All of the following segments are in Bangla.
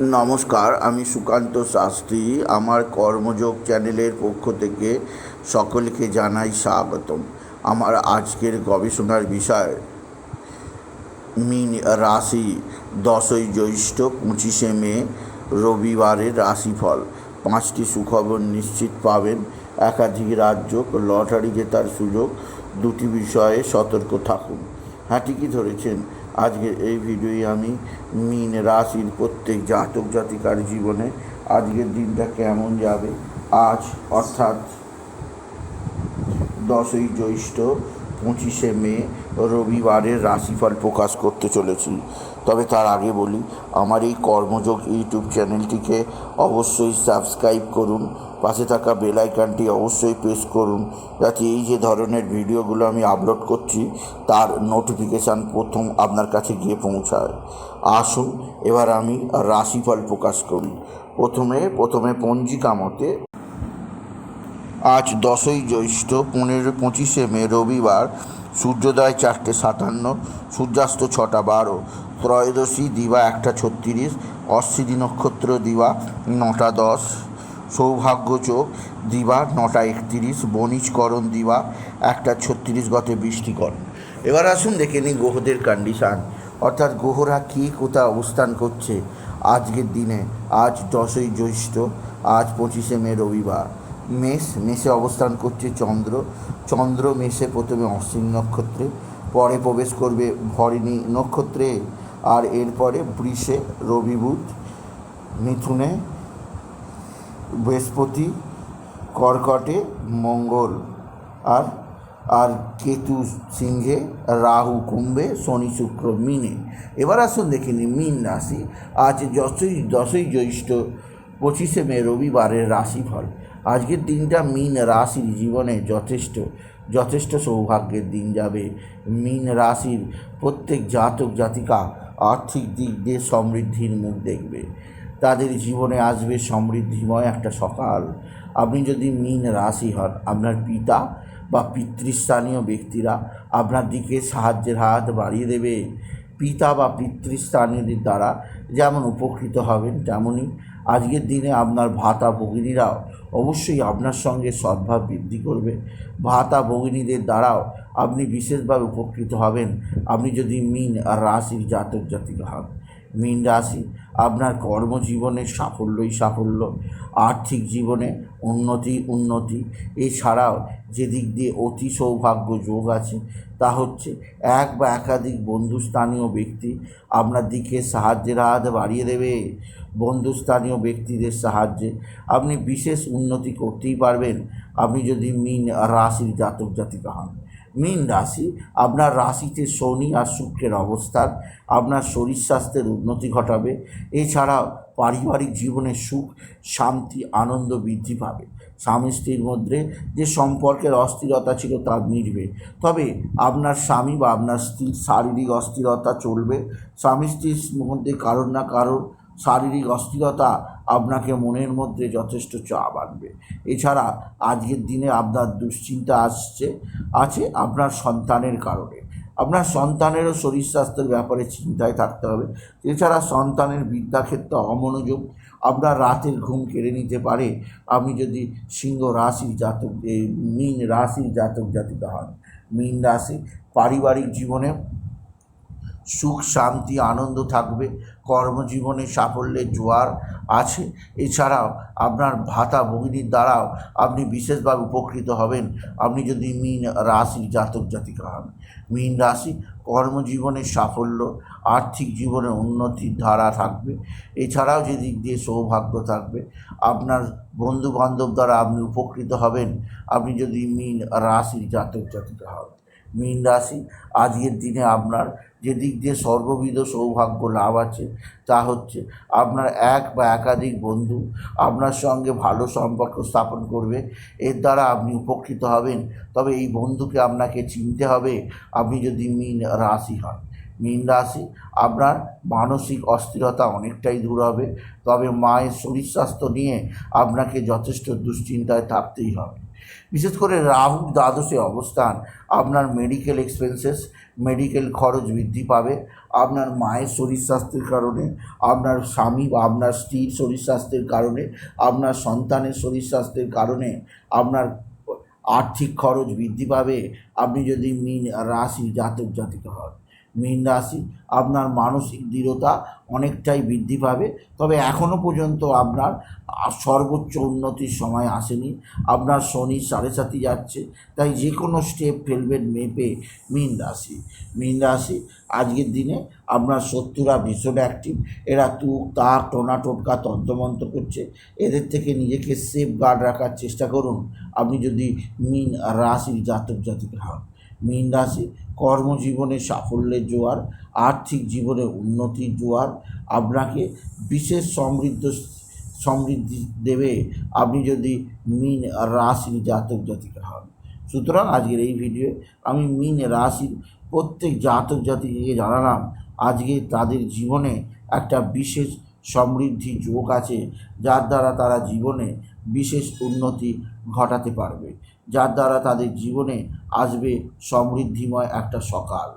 নমস্কার, আমি সুকান্ত শাস্ত্রী। আমার কর্মযোগ চ্যানেলের পক্ষ থেকে সকলকে জানাই স্বাগতম। আমার আজকের গবেষণার বিষয়, মিন রাশি দশই জ্যৈষ্ঠ পঁচিশে মে, রবিবারের রাশিফল। পাঁচটি সুখবর নিশ্চিত পাবেন। একাধিক রাজ্য লটারি জেতার সুযোগ, দুটি বিষয়ে সতর্ক থাকুন। হ্যাঁ ঠিকই ধরেছেন? আজকের এই ভিডিওয়ে আমি মিন রাশির প্রত্যেক জাতক জাতিকার জীবনে আজকের দিনটা কেমন যাবে? আজ অর্থাৎ দশই জ্যৈষ্ঠ পঁচিশে মে রবিবারের রাশিফল প্রকাশ করতে চলেছি। তবে তার আগে বলি, আমার এই কর্মযোগ ইউটিউব চ্যানেলটিকে অবশ্যই সাবস্ক্রাইব করুন পাশে থাকা বেল আইকনটি অবশ্যই প্রেস করুন, যাতে এই যে ধরনের ভিডিওগুলো আমি আপলোড করছি, তার নোটিফিকেশান প্রথম আপনার কাছে গিয়ে পৌঁছায়। আসুন, এবার আমি রাশিফল প্রকাশ করি। প্রথমে প্রথমে পঞ্জিকা মতে, আজ দশই জ্যৈষ্ঠ, পনেরো পঁচিশে মে, রবিবার, সূর্যোদয় চারটে সাতান্ন, সূর্যাস্ত ছটা বারো, ত্রয়োদশী দিবা একটা ছত্রিশ, অশ্বিনী নক্ষত্র দিবা নটা দশ। সৌভাগ্য চোখ দিবা নটা একত্রিশ, বণিজকরণ দিবা একটা ছত্রিশ গতে বৃষ্টিকরণ এবার আসুন দেখে নিই গ্রহদের কন্ডিশান অর্থাৎ গ্রহরা কী কোথায় অবস্থান করছে আজকের দিনে? আজ দশই জ্যৈষ্ঠ, আজ পঁচিশে মে রবিবার। মেষ, মেষে অবস্থান করছে চন্দ্র। চন্দ্র মেষে প্রথমে অশ্বিন নক্ষত্রে, পরে প্রবেশ করবে ভরিণী নক্ষত্রে, আর এরপরে বৃষে রবিবুধ মিথুনে বৃহস্পতি, কর্কটে, মঙ্গল, আর আর কেতু সিংহে রাহু কুম্ভে, শনি শুক্র মিনে। এবার আসুন দেখে মিন রাশি। আজ দশই দশই জ্যৈষ্ঠ, পঁচিশে মে, রবিবারের রাশিফল। আজকের দিনটা মিন রাশির জীবনে যথেষ্ট যথেষ্ট সৌভাগ্যের দিন যাবে। মিন রাশির প্রত্যেক জাতক জাতিকা আর্থিক দিক দিয়ে সমৃদ্ধির মুখ দেখবে। তাদের জীবনে আসবে সমৃদ্ধিময় একটা সকাল। আপনি যদি মিন রাশি হন, আপনার পিতা বা পিতৃস্থানীয় ব্যক্তিরা আপনার দিকে সাহায্যের হাত বাড়িয়ে দেবে। পিতা বা পিতৃস্থানীয়দের দ্বারা যেমন উপকৃত হবেন তেমনই আজকের দিনে আপনার ভাতা ভগিনীরাও অবশ্যই আপনার সঙ্গে সদ্ভাব বৃদ্ধি করবে। ভাতা ভগিনীদের দ্বারাও আপনি বিশেষভাবে উপকৃত হবেন। আপনি যদি মিন রাশির জাতক জাতিকা হন মীন রাশি, আপনার কর্মজীবনে সাফল্যই সাফল্য, আর্থিক জীবনে উন্নতি উন্নতি। এছাড়াও যে দিক দিয়ে অতি সৌভাগ্য যোগ আছে, তা হচ্ছে এক বা একাধিক বন্ধুস্থানীয় ব্যক্তি আপনার দিকে সাহায্যের হাত বাড়িয়ে দেবে। বন্ধুস্থানীয় ব্যক্তিদের সাহায্যে আপনি বিশেষ উন্নতি করতেই পারবেন। আপনি যদি মিন রাশির জাতক জাতিকা হন। মীন রাশি, আপনার রাশিতে শনি আর শুক্রের অবস্থান, আপনার শরীর স্বাস্থ্যের উন্নতি ঘটাবে। এছাড়াও পারিবারিক জীবনে সুখ, শান্তি, আনন্দ বৃদ্ধি পাবে। স্বামী স্ত্রীর মধ্যে যে সম্পর্কের অস্থিরতা ছিল তা মিটবে। তবে আপনার স্বামী বা আপনার স্ত্রীর শারীরিক অস্থিরতা চলবে। স্বামী স্ত্রীর মধ্যে কারোর না কারোর শারীরিক অস্থিরতা আপনাকে মনের মধ্যে যথেষ্ট চাপ আনবে। এছাড়া আজকের দিনে আপনার দুশ্চিন্তা আসছে, আছে আপনার সন্তানের কারণে। আপনার সন্তানেরও শরীর স্বাস্থ্যের ব্যাপারে চিন্তায় থাকতে হবে। এছাড়া সন্তানের বিদ্যাক্ষেত্রে অমনোযোগ আপনার রাতের ঘুম কেড়ে নিতে পারে। আপনি যদি সিংহ রাশির জাতক মীন রাশির জাতক জাতিকা হন, মীন রাশি পারিবারিক জীবনে সুখ, শান্তি, আনন্দ থাকবে। কর্মজীবনে সাফল্যের জোয়ার আছে। এছাড়াও আপনার ভাতা ভগিনীর দ্বারাও আপনি বিশেষভাবে উপকৃত হবেন। আপনি যদি মিন রাশির জাতক জাতিকা হন। মিন রাশি কর্মজীবনে সাফল্য, আর্থিক জীবনে উন্নতির ধারা থাকবে। এছাড়াও যে দিক দিয়ে সৌভাগ্য থাকবে, আপনার বন্ধু বান্ধব দ্বারা আপনি উপকৃত হবেন। আপনি যদি মিন রাশির জাতক জাতিকা হন। মীন রাশি, আজকের দিনে আপনার যে দিক দিয়ে সর্ববিধ সৌভাগ্য লাভ আছে, তা হচ্ছে আপনার এক বা একাধিক বন্ধু আপনার সঙ্গে ভালো সম্পর্ক স্থাপন করবে। এর দ্বারা আপনি উপকৃত হবেন। তবে এই বন্ধুকে আপনাকে চিনতে হবে। আপনি যদি মীন রাশি হন মীন রাশি, আপনার মানসিক অস্থিরতা অনেকটাই দূর হবে। তবে মায়ের শরীর স্বাস্থ্য নিয়ে আপনাকে যথেষ্ট দুশ্চিন্তায় থাকতেই হবে। বিশেষ করে রাহু দ্বাদশে অবস্থান, আপনার মেডিকেল এক্সপেন্সেস মেডিকেল খরচ বৃদ্ধি পাবে। আপনার মায়ের শরীর স্বাস্থ্যের কারণে, আপনার স্বামী বা আপনার স্ত্রীর শরীর স্বাস্থ্যের কারণে, আপনার সন্তানের শরীর স্বাস্থ্যের কারণে আপনার আর্থিক খরচ বৃদ্ধি পাবে। আপনি যদি মিন রাশি জাতক জাতিকা হন। মীন রাশি, আপনার মানসিক দৃঢ়তা অনেকটাই বৃদ্ধি পাবে। তবে এখনও পর্যন্ত আপনার সর্বোচ্চ উন্নতির সময় আসেনি। আপনার শনি সাড়ে সাথে যাচ্ছে, তাই যে কোনো স্টেপ ফেলবেন মেপে মীন রাশি। মীন রাশি, আজকের দিনে আপনার শত্রুরা ভীষণ অ্যাক্টিভ এরা তুক, তাক, টোনা, টোটকা, তন্ত্রমন্ত্র করছে। এদের থেকে নিজেকে সেফ গার্ড রাখার চেষ্টা করুন। আপনি যদি মীন রাশির জাতক জাতিকা হন মীন রাশি, কর্মজীবনে সাফল্যের জোয়ার, আর্থিক জীবনে উন্নতির জোয়ার, আপনাকে বিশেষ সমৃদ্ধ, সমৃদ্ধি দেবে আপনি যদি মীন রাশির জাতক জাতিকা হন। সুতরাং আজকের এই ভিডিও আমি মীন রাশির প্রত্যেক জাতক জাতিকে জানালাম, আজকে তাদের জীবনে একটা বিশেষ সমৃদ্ধি যোগ আছে, যার দ্বারা তারা জীবনে বিশেষ উন্নতি ঘটাতে পারবে। যার দ্বারা তাদের জীবনে আসবে সমৃদ্ধিময় একটা সকাল।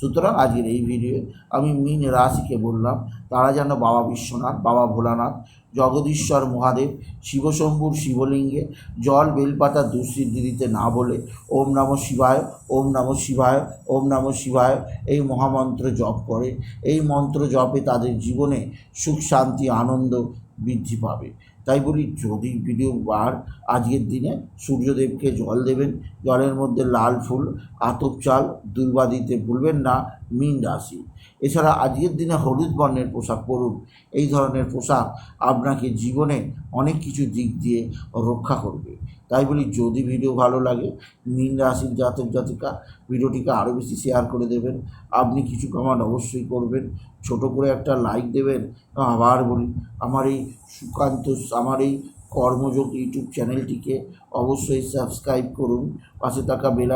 সুতরাং আজকের এই ভিডিও আমি মিন রাশিকে বললাম, তারা যেন বাবা বিশ্বনাথ, বাবা ভোলানাথ, জগদীশ্বর মহাদেব, শিবশম্ভুর শিবলিঙ্গে, জল বেলপাতা দুঃসিদ্ধি দিতে না বলে ওম নম শিবায়, ওম নম শিবায়, ওম নম শিবায় এই মহামন্ত্র জপ করে, এই মন্ত্র জপে তাদের জীবনে সুখ, শান্তি, আনন্দ বৃদ্ধি পাবে। তাই বলি যদি ভিডিও বার আজকের দিনে সূর্যদেবকে জল দেবেন, জলের মধ্যে লাল ফুল, আতপ চাল দুর্বা দিতে ভুলবেন না। মীন রাশি। এছাড়া আজকের দিনে হলুদ বর্ণের পোশাক পরুন। এই ধরনের পোশাক আপনাকে জীবনে অনেক কিছু দিক দিয়ে রক্ষা করবে। তাই বলি, যদি ভিডিও ভালো লাগে, মীন রাশির জাতক জাতিকা ভিডিওটিকে আরও বেশি শেয়ার করে দেবেন। আপনি কিছু কমান অবশ্যই করবেন। ছোট করে একটা লাইক দেবেন। আবার বলি, আমার এই সুকান্ত, আমার এই কর্মযোগ ইউটিউব চ্যানেলটিকে অবশ্যই সাবস্ক্রাইব করুন। পাশে থাকা বেল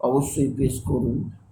অবশ্যই প্রেস করুন।